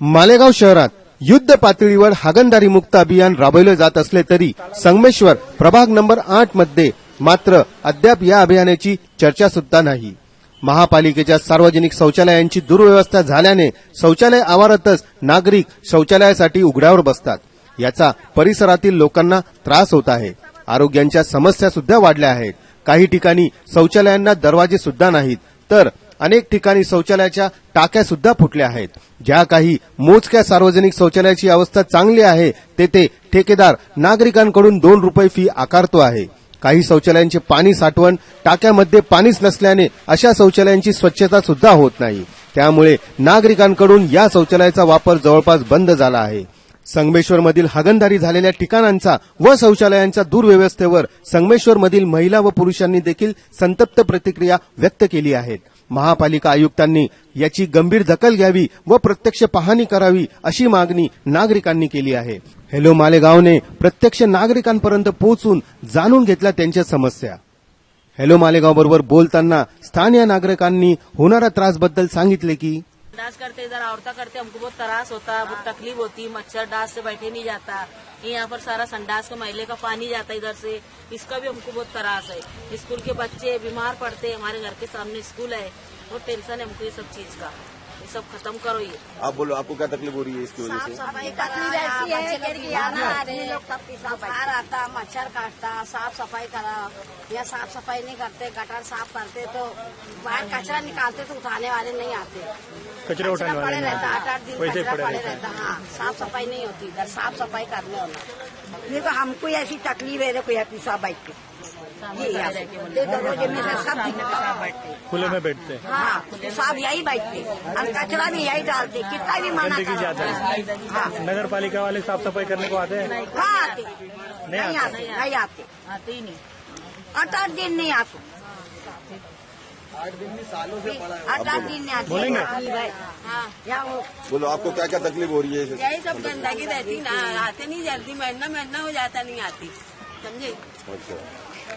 मालेगाव शहरात युद्ध पातळीवर हागणदारी मुक्त अभियान राबवले जात असले तरी संगमेश्वर प्रभाग नंबर आठमध्ये मात्र अद्याप या अभियानाची चर्चा सुद्धा नाही. महापालिकेच्या सार्वजनिक शौचालयांची दुर्व्यवस्था झाल्याने शौचालय आवारातच नागरिक शौचालयासाठी उघड्यावर बसतात. याचा परिसरातील लोकांना त्रास होत आहे. आरोग्यांच्या समस्या सुद्धा वाढल्या आहेत. काही ठिकाणी शौचालयांना दरवाजे सुद्धा नाहीत तर अनेक ठिकाणी शौचालयाच्या टाक्या सुद्धा फुटल्या आहेत. ज्या काही मोजक्या सार्वजनिक शौचालयाची अवस्था चांगली आहे तेथे ठेकेदार नागरिकांकडून दोन रुपये फी आकारतो आहे. काही शौचालयांचे पाणी साठवण टाक्यामध्ये पाणीच नसल्याने अशा शौचालयांची स्वच्छता सुद्धा होत नाही. त्यामुळे नागरिकांकडून या शौचालयाचा वापर जवळपास बंद झाला आहे. संगमेश्वरमधील हागणदारी झालेल्या ठिकाणांचा व शौचालयांच्या दुर्व्यवस्थेवर संगमेश्वरमधील महिला व पुरुषांनी देखील संतप्त प्रतिक्रिया व्यक्त केली आहेत. महापालिका आयुक्तांनी याची गंभीर दखल घ्यावी व प्रत्यक्ष पाहणी करावी अशी मागणी नागरिकांनी केली आहे. हेलो मालेगावने प्रत्यक्ष नागरिकांपर्यंत पोहोचून जाणून घेतल्या त्यांच्या समस्या. हेलो मालेगाव बरोबर बोलताना स्थानीय नागरिकांनी होणाऱ्या त्रासबद्दल सांगितले की डांस करते, इधर औरता करते, हमको बहुत त्रास होता है बहुत तकलीफ़ होती, मच्छर डांस से बैठे नहीं जाता यहाँ पर सारा संडास का महिला का पानी जाता इधर से, इसका भी हमको बहुत त्रास है। स्कूल के बच्चे बीमार पड़ते, हमारे घर के सामने स्कूल है, बहुत टेंशन है हमको ये सब चीज़ का। सब खत्म करो ये। आप बोलो आपको क्या तकलीफ़ हो रही है इसकी वजह से? बुखार आता मच्छर काटता साफ़ सफ़ाई करा या साफ़ सफ़ाई नहीं करते गटर साफ़ करते तो बाहर कचरा निकालते तो उठाने वाले नहीं आते। कचरा उठाने वाले रहता आठ आठ दिन कचरा पड़े रहते हैं। साफ़ सफ़ाई नहीं होती इधर साफ़ सफ़ाई करने वाला देखो हमको ऐसी तकलीफ़ है देखो यहाँ पीसा बैठ के ये से। दरवाजे में से सब खुले में बैठते हैं। हाँ सब यही बैठते और कचरा भी यही डालते कितना भी मना ज़्यादा है। हाँ। नगर पालिका वाले साफ़ सफ़ाई करने को आते हैं? कहाँ आते नहीं आते। नहीं आते। आते ही नहीं। आठ आठ दिन नहीं आते। आठ आठ दिन नहीं आते। बोलेंगे? हाँ या वो बोलो आपको क्या क्या तकलीफ़ हो रही है? यही सब गंदगी रहती ना आते नहीं जल्दी महीना महीना हो जाता नहीं आती। समझे? अच्छा।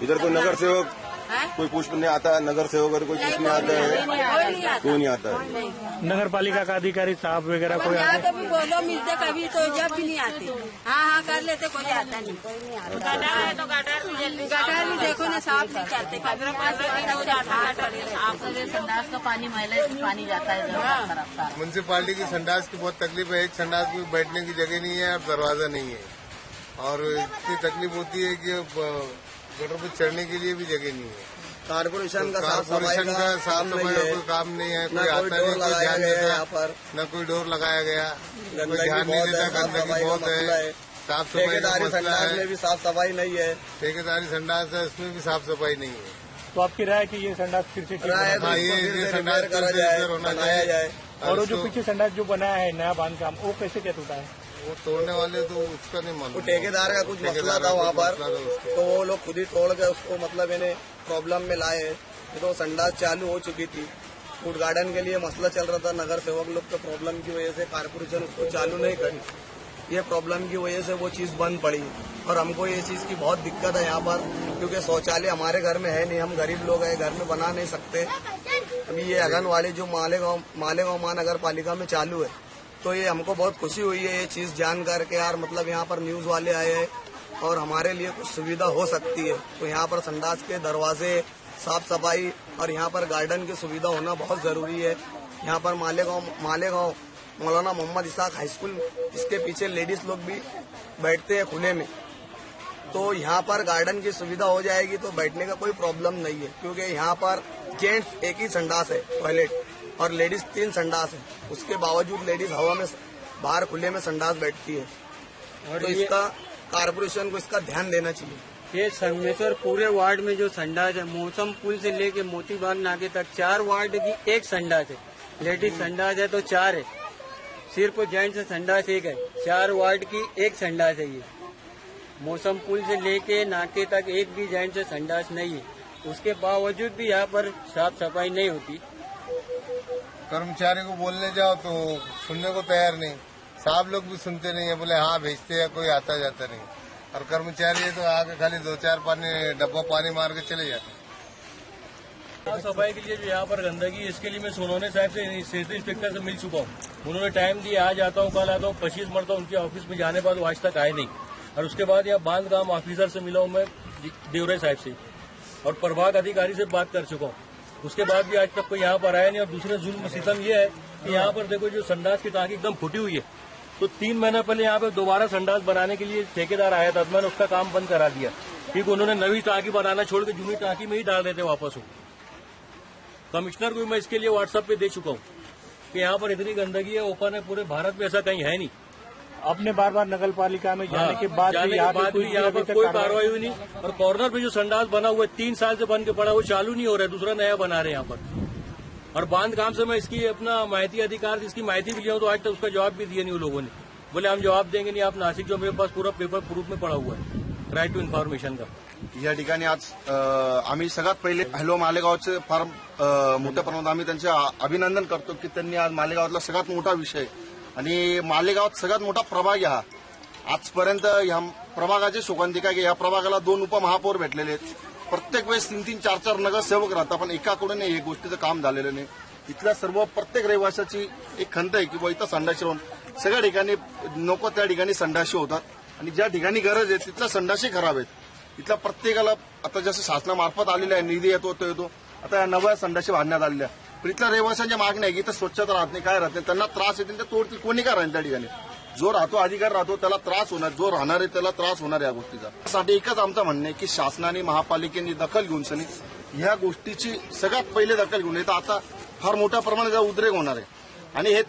इधर कोई नगर सेवक हैं? कोई पूछने आता है नगर सेवक अगर कोई पूछने आता है? कोई नहीं आता। क्यों नहीं आता है। नगर पालिका का अधिकारी साहब वगैरह कोई यहाँ आते? तो भी बोलो मिलते कभी तो जब भी नहीं आते। हाँ हाँ कर लेते कोई आता नहीं। कोई नहीं आता। गटर तो गटर भी भी देखो ना साफ़ नहीं करते। संडास का पानी महिला पानी जाता है म्यूनसिपालिटी की। संडास की बहुत तकलीफ़ है। एक संडास की बैठने की जगह नहीं है और दरवाज़ा नहीं है। और इतनी तकलीफ़ होती है कि गटर पर चढ़ने के लिए भी जगह नहीं है। कारपोरेशन का साफ़ सफ़ाई कारपोरेशन का का साफ़ सफ़ाई का कोई काम नहीं है कोई आता नहीं कोई ध्यान गया है देता यहाँ पर। न कोई डोर लगाया गया कोई ध्यान नहीं देता साफ़ गंदगी बहुत है साफ़ सफ़ाई का ठेकेदारी मसला संडास में भी साफ़ सफ़ाई नहीं है। ठेकेदारी संडास है उसमें भी साफ़ सफ़ाई नहीं है। तो आपकी राय है कि ये संडास फिर से तो हाँ, ये- संडास होना बनाया चाहिए। जाए। और जो पीछे संडास जो बनाया है नया बाँध काम वो कैसे क्या टूटा है? वो तोड़ने वाले तो उसका नहीं मालूम। ठेकेदार का कुछ मसला था वहाँ पर। तो वो लोग खुद ही तोड़ के उसको मतलब इन्हें प्रॉब्लम में लाए हैं। तो संडास चालू हो चुकी थी। फ़ूड गार्डन के लिए मसला चल रहा था नगर सेवक लोग के प्रॉब्लम की वजह से कारपोरेशन उसको चालू नहीं करी। ये प्रॉब्लम की वजह से वो चीज़ बंद पड़ी। और हमको ये चीज़ की बहुत दिक्कत है यहाँ पर क्योंकि शौचालय हमारे घर में है नहीं हम गरीब लोग हैं घर में बना नहीं सकते। अभी ये अगन वाली जो मालेगांव मालेगांव महानगर पालिका में चालू है। तो ये हमको बहुत खुशी हुई है, ये चीज़ जान करके यार मतलब यहाँ पर न्यूज़ वाले आए हैं और हमारे लिए कुछ सुविधा हो सकती है। तो यहाँ पर संडास के दरवाजे साफ़ सफ़ाई और यहाँ पर गार्डन की सुविधा होना बहुत ज़रूरी है। यहाँ पर मालेगांव मालेगांव, मौलाना मोहम्मद इसाक हाई स्कूल, इसके पीछे लेडीज़ लोग भी बैठते हैं खुले में। तो यहाँ पर गार्डन की सुविधा हो जाएगी तो बैठने का कोई प्रॉब्लम नहीं है, क्योंकि यहाँ पर जेंट्स एक ही संडास है, टॉयलेट। और लेडीज़ तीन संडास है। उसके बावजूद लेडीज़ हवा में बाहर खुले में संडास बैठती है। और तो इसका कारपोरेशन को इसका ध्यान देना चाहिए। ये संगमेश्वर पूरे वार्ड में जो संडास है मौसम पुल से लेके मोतीबाग नाके तक चार वार्ड की एक संडास है। लेडीज़ संडास है तो चार है। सिर्फ़ जेंट्स संडास एक है। चार वार्ड की एक संडास है ये। मौसम पुल से लेके नाके तक एक भी जेंट्स संडास नहीं है। उसके बावजूद भी यहाँ पर साफ़ सफ़ाई नहीं होती। कर्मचारी को बोलने जाओ तो सुनने को तैयार नहीं। साहब लोग भी सुनते नहीं है, बोले हाँ भेजते हैं, कोई आता जाता नहीं। और कर्मचारी है तो आके खाली दो चार पानी, डब्बा पानी मार के चले जाते हैं। साफ़ सफ़ाई के लिए जो यहाँ पर गंदगी, इसके लिए मैं सोनोने साहब से इंस्पेक्टर से मिल चुका हूँ। उन्होंने टाइम दिया, आज आता हूँ, कल आता हूँ, पच्चीस मरता हूँ, उनके ऑफ़िस में जाने बाद आज तक आए नहीं। और उसके बाद यहाँ बाँध काम ऑफिसर से मिला हूँ मैं देवरे साहब से। और प्रभाग अधिकारी से बात कर चुका हूँ। उसके बाद भी आज तक कोई यहाँ पर आया नहीं और दूसरे जुल्म सितम ये है कि यहाँ पर देखो जो संडास की टांकी एकदम फूटी हुई है। तो तीन महीने पहले यहाँ पे दोबारा संडास बनाने के लिए ठेकेदार आया था, मैंने उसका काम बंद करा दिया। क्योंकि उन्होंने नवी टाँकी बनाना छोड़ के जूनी टांकी में ही डाल देते वापस वो कमिश्नर को मैं इसके लिए व्हाट्सएप पे दे चुका हूँ कि यहाँ पर इतनी गंदगी है, ओपन है पूरे भारत में, ऐसा कहीं है नहीं। आपने बार बार नगर पालिका में जाने के बाद जाने के यहाँ बाद भी कोई यहाँ पर कोई कार्रवाई- हुई नहीं। और कॉर्नर पे जो संडास बना हुआ है तीन साल से बन के पड़ा वो चालू नहीं हो रहा है दूसरा नया बना रहे हैं यहाँ पर। और बाँध काम से मैं इसकी अपना माहिती अधिकार इसकी माहिती भी लिया तो आज तक उसका जवाब भी दिया नहीं उन लोगों ने। बोले हम जवाब देंगे नहीं आप नासिक जो मेरे पास पूरा पेपर प्रूफ में पड़ा हुआ है राइट टू इन्फॉर्मेशन का। या ठिकाणी आज आम्ही सगळ्यात पहिले हॅलो मालेगावचे फार मोठ्या प्रमाणात आम्ही त्यांचे अभिनंदन करतो की त्यांनी आज मालेगावातला सगळ्यात मोठा विषय आणि मालेगावात सगळ्यात मोठा प्रभाग हा. आजपर्यंत ह्या प्रभागाचे शोकांतिका की या प्रभागाला दोन उपमहापौर भेटलेले आहेत. प्रत्येक वेळेस तीन तीन चार चार नगरसेवक राहतात पण एकाकडून हे गोष्टीचं काम झालेलं नाही. इथल्या सर्व प्रत्येक रहिवाशाची एक खंत आहे की बा इथं संडाशी होऊन सगळ्या ठिकाणी नको त्या ठिकाणी संडाशी होतात. आणि ज्या ठिकाणी गरज आहे तिथल्या संडाशी खराब आहेत. इथल्या प्रत्येकाला आता जसं शासनामार्फत आलेला आहे निधी येतो तो येतो. आता या नव्या संडाशी बांधण्यात आलेल्या. पण इथल्या रहिवाशांच्या मागण्या आहे की इथं स्वच्छता राहत नाही काय राहत नाही त्यांना त्रास येतील तर तोडतील. कोणी काय राहील त्या ठिकाणी? जो राहतो अधिकार राहतो त्याला त्रास होणार. जो राहणार आहे त्याला त्रास होणार या गोष्टीचा. साठी एकच आमचं म्हणणं आहे की शासनाने महापालिकेने दखल घेऊन सनी ह्या गोष्टीची सगळ्यात पहिले दखल घेऊन येतं आता फार मोठ्या प्रमाणात उद्रेक होणार आहे. आणि हे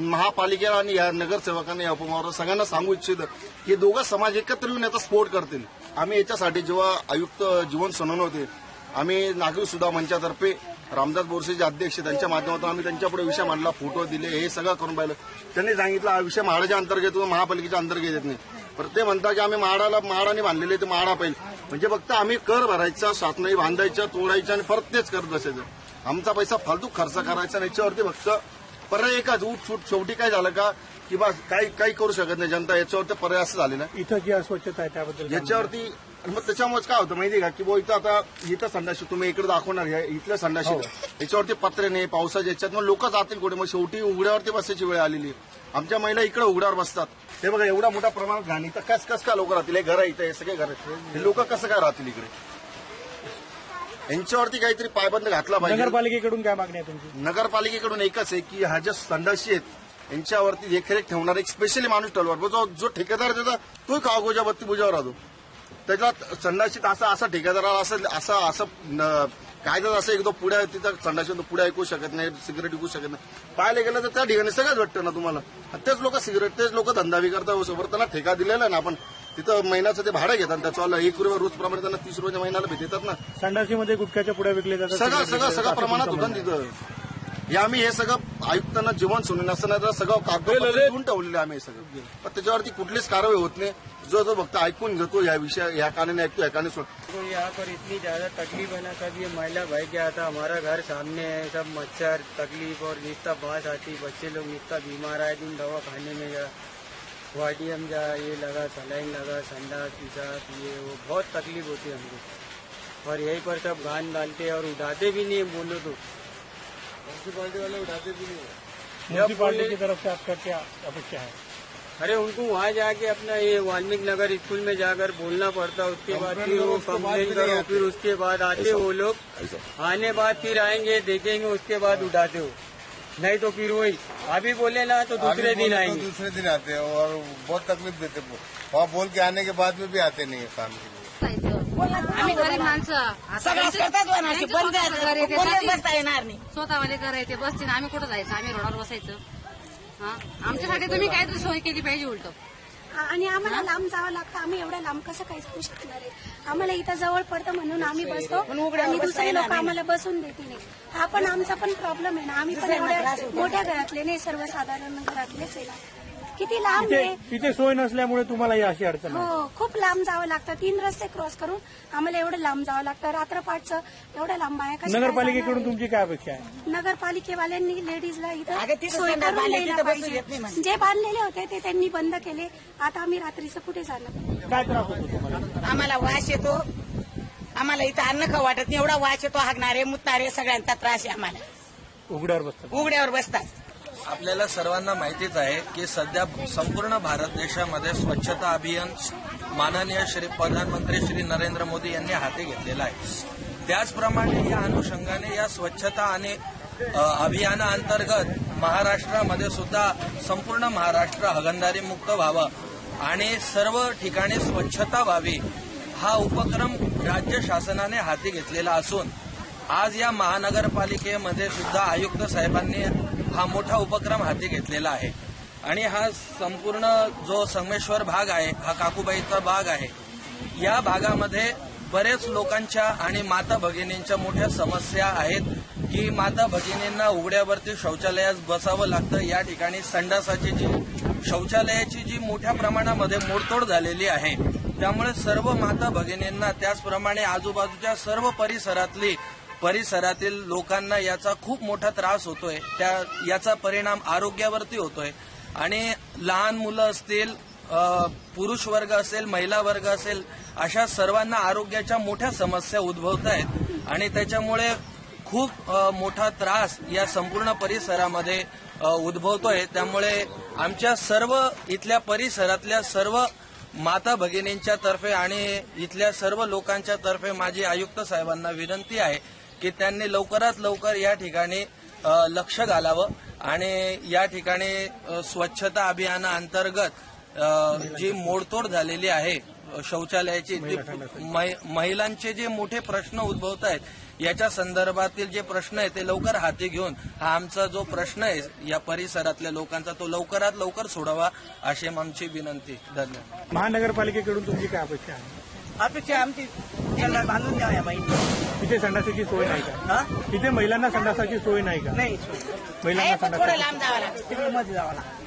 महापालिकेला आणि या नगरसेवकांना या उपमावर सगळ्यांना सांगू इच्छित की दोघं समाज एकत्र येऊन याचा स्फोट करतील. आम्ही याच्यासाठी जेव्हा आयुक्त जीवन सनन होते आम्ही नागरिक सुद्धा मंचातर्फे रामदास बोरसेचे अध्यक्ष त्यांच्या माध्यमातून आम्ही त्यांच्यापुढे विषय मांडला फोटो दिले हे सगळं करून पाहिलं. त्यांनी सांगितलं हा विषय म्हाडाच्या अंतर्गत महापालिकेच्या अंतर्गत येत नाही. पण ते म्हणतात की आम्ही म्हाडाला म्हाडाने बांधलेले ते म्हाडा पाहिजे म्हणजे फक्त आम्ही कर भरायचा शासनाने बांधायचं तोडायचं आणि परत तेच करत बसायचं. आमचा पैसा फालतू खर्च करायचा आणि याच्यावरती फक्त पर्याय एकच उठ सूट शेवटी काय झालं का की बा काही काही करू शकत नाही जनता याच्यावरती पर्याय असं झालेलं. इथं जी अस्वच्छता आहे त्याबद्दल याच्यावरती आणि मग त्याच्यामुळेच काय होतं माहिती का? की बुवा इथं आता इथं संडाशी तुम्ही इकडे दाखवणार आहे इथल्या संडाशी. याच्यावरती पत्रे नाही पावसाच्या याच्यात. मग लोक जातील कुठे? मग शेवटी उघड्यावरती बसायची वेळ आलेली आमच्या महिला इकडे उघड्यावर बसतात. हे बघा एवढा मोठा प्रमाणात घाण. इथं कस कस काय लोक राहतील? हे घर इथं हे सगळे घर हे लोक कसं काय राहतील इकडे? यांच्यावरती काहीतरी पायबंद घातला पाहिजे. नगरपालिकेकडून काय मागणी आहे तुमची? नगरपालिकेकडून एकच आहे की ह्या ज्या संडाशी आहेत यांच्यावरती देखरेख ठेवणारा एक स्पेशली माणूस जो जो ठेकेदार त्याचा तोही कागोजा बत्ती बुजावर राहतो. त्याच्यात संडाशीत असा असा ठेकेदाराला असं असं असं कायद्यात असं एक दो पुढ्या तिथं संडाशी पुढे ऐकू शकत नाही सिगरेट विकू शकत नाही. पाहायला गेलं तर त्या ठिकाणी सगळंच भेटतं ना तुम्हाला. तेच लोक सिगरेट तेच लोक धंदा बी करतात सोबत त्यांना ठेका दिलेला ना आपण. तिथं महिन्याचं ते भाडं घेतात त्याचं एक रुपये रोज प्रमाणे त्यांना तीस रुपयाच्या महिन्याला भेटतात ना. संडासीमध्ये गुटख्याच्या पुढे विकले जातात सगळं सगळं विकले सगळं जातात. प्रमाणात होतं ना तिथं. हे आम्ही हे सगळं आयुक्तांना जीवन सोडून असताना तर सगळं कागदपत्र देऊन ठेवलेले आम्ही हे सगळं. पण त्याच्यावरती कुठलीच कारवाई होत नाही. जो जो फक्त ऐकून घेतो या विषय या कारणाने ऐकतो या कारणाने सोड यहाँ पर इतनी ज्यादा तकलीफ है ना सब ये महिला भाई क्या था? हमारा घर सामने है सब मच्छर तकलीफ और निस्ता बास आती बच्चे लोग निस्ता बीमार आए दिन दवा खाने में जा वाडीएम जा ये लगा सलाइन लगा संडास पिसाब ये वो बहुत तकलीफ होती है हमको। और यहीं पर सब गान डालते और उठाते भी नहीं बोलो तो। म्यूनसिपालिटी वाले उठाते भी नहीं है। म्यूनसिपालिटी की तरफ़ से आपका क्या अपेक्षा है? अरे उनको वहाँ जाके अपना ये वाल्मीकि नगर स्कूल में जाकर बोलना पड़ता उसके बाद फिर वो कंप्लेन करो फिर उसके बाद आते वो लोग। आने बाद फिर आएँगे देखेंगे उसके बाद उठाते हो नहीं तो फिर वही अभी बोले ना तो दूसरे दिन तो आएँगे। दूसरे दिन आते हैं और बहुत तकलीफ़ देते वहाँ बोल के आने के बाद में भी आते नहीं है काम के लिए। आम्ही गरीब माणसं. सगळंच करतात. त्यांचं बंद आहे. बसता येणार नाही. स्वतःवाले ते बसतील. आम्ही कुठं जायचं? आम्ही रोडावर बसायचं. हा? आमच्यासाठी तुम्ही काहीतरी सोय केली पाहिजे उलट. आणि आम्हाला लांब जावं लागतं. आम्ही एवढ्या लांब कसं काही जाऊ शकणार आहे? आम्हाला इथं जवळ पडतं म्हणून आम्ही बसतो. आणि दुसरे लोक आम्हाला बसून देतील. नाही. हा पण आमचा पण प्रॉब्लेम आहे ना. आम्ही पण एवढ्या मोठ्या घरातले नाही सर्वसाधारण घरातलेच आहे ना. किती लांब आहे? तिथे सोय नसल्यामुळे तुम्हाला ही अशी अडचण आहे. हो खूप लांब जावं लागतं. तीन रस्ते क्रॉस करून आम्हाला एवढं लांब जावं लागतं. रात्रपाठचं एवढं लांब आहे. काय नगरपालिकेकडून? तुमची काय अपेक्षा आहे? नगरपालिकेवाल्यांनी लेडीजला अगं, इथं तिथं सोय संडास करून बांधले, द्यायला तिथं बसू देत नाही पाहिजे म्हणे. जे बांधलेले होते ते त्यांनी बंद केले. आता आम्ही रात्रीचं कुठे जाणार? काय त्रास होतो तुम्हाला? आम्हाला वास येतो. आम्हाला इथं अन्न खाऊ वाटत नाही. एवढा वास येतो हागणारे मुतणारे सगळ्यांचा त्रास आहे आम्हाला. उघड्यावर बसतात. उघड्यावर बसतात. आपल्याला सर्वांना माहितीच आहे की सध्या संपूर्ण भारत देशामध्ये स्वच्छता अभियान माननीय श्री प्रधानमंत्री श्री नरेंद्र मोदी यांनी हाती घेतलेला आहे. त्याचप्रमाणे या अनुषंगाने या स्वच्छता आणि अभियानाअंतर्गत महाराष्ट्रामध्ये सुद्धा संपूर्ण महाराष्ट्र हगंदारी मुक्त व्हावं आणि सर्व ठिकाणी स्वच्छता व्हावी हा उपक्रम राज्य शासनाने हाती घेतलेला असून आज या महानगरपालिकेमध्ये सुद्धा आयुक्त साहेबांनी हा मोठा उपक्रम हाती घेतलेला आहे. आणि हा संपूर्ण जो संगमेश्वर भाग आहे हा काकूबाईचा भाग आहे या भागामध्ये बरेच लोकांच्या आणि माता भगिनींच्या मोठ्या समस्या आहेत की माता भगिनींना उघड्यावरती शौचालयास बसावं लागतं. या ठिकाणी संडासाची जी शौचालयाची जी मोठ्या प्रमाणामध्ये मोडतोड झालेली आहे त्यामुळे सर्व माता भगिनींना त्याचप्रमाणे आजूबाजूच्या सर्व परिसरातली परिसरातील लोकांना याचा खूप मोठा त्रास होतोय. त्या याचा परिणाम आरोग्यावरती होतोय. आणि लहान मुलं असतील पुरुष वर्ग असेल महिला वर्ग असेल अशा सर्वांना आरोग्याच्या मोठ्या समस्या उद्भवत आहेत. आणि त्याच्यामुळे खूप मोठा त्रास या संपूर्ण परिसरामध्ये उद्भवतोय. त्यामुळे आमच्या सर्व इथल्या परिसरातल्या सर्व माता भगिनींच्या तर्फे आणि इथल्या सर्व लोकांच्या तर्फे माझी आयुक्त साहेबांना विनंती आहे की त्यांनी लवकरात लवकर या ठिकाणी लक्ष घालावं आणि या ठिकाणी स्वच्छता अभियानाअंतर्गत जी मोडतोड झालेली आहे शौचालयाची महिलांचे जे मोठे प्रश्न उद्भवत आहेत याच्या संदर्भातील जे प्रश्न आहे ते लवकर हाती घेऊन हा आमचा जो प्रश्न आहे या परिसरातल्या लोकांचा तो लवकरात लवकर सोडावा अशी आमची विनंती. धन्यवाद. महानगरपालिकेकडून तुमची काय अपेक्षा आहे? अपेक्षा आमची त्यांना बांधून द्यावा या बाई इथे संडासाची सोय नाही का? इथे महिलांना संडासाची सोय नाही का? नाही महिलांना थोडं लांब जावं लागतं. तिकडे मध्ये जावं लागतं.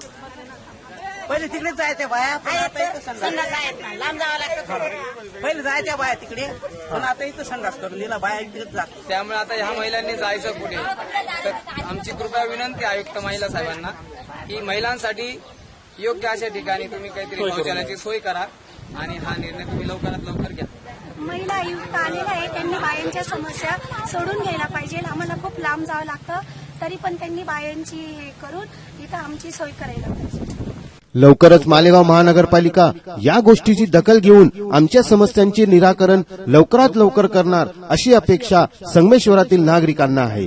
पहिले तिकडे जायच्या बाया पण आता इथं संडास. संडास आहेत ना. लांब जावं लागतं. पहिले जायच्या बाया तिकडे पण आता इथं संडास करून दिला बाया इकडेच जात त्यामुळे आता ह्या महिलांनी जायचं पुढे. तर आमची कृपया विनंती आहे आयुक्त महिला साहेबांना की महिलांसाठी योग्य अशा ठिकाणी तुम्ही काहीतरी शौचालयाची सोय करा आणि हा निर्णय तुम्ही लवकरात लवकर महिला आयुक्त आलेला आहे त्यांनी बायांच्या समस्या सोडून घ्यायला पाहिजे. आम्हाला खूप लांब जावं लागतं. तरी पण त्यांनी बायांची हे करून इथं आमची सोय करायला पाहिजे. लवकरच मालेगाव महानगरपालिका या गोष्टीची दखल घेऊन आमच्या समस्यांचे निराकरण लवकरात लवकर करणार अशी अपेक्षा संगमेश्वरातील नागरिकांना आहे.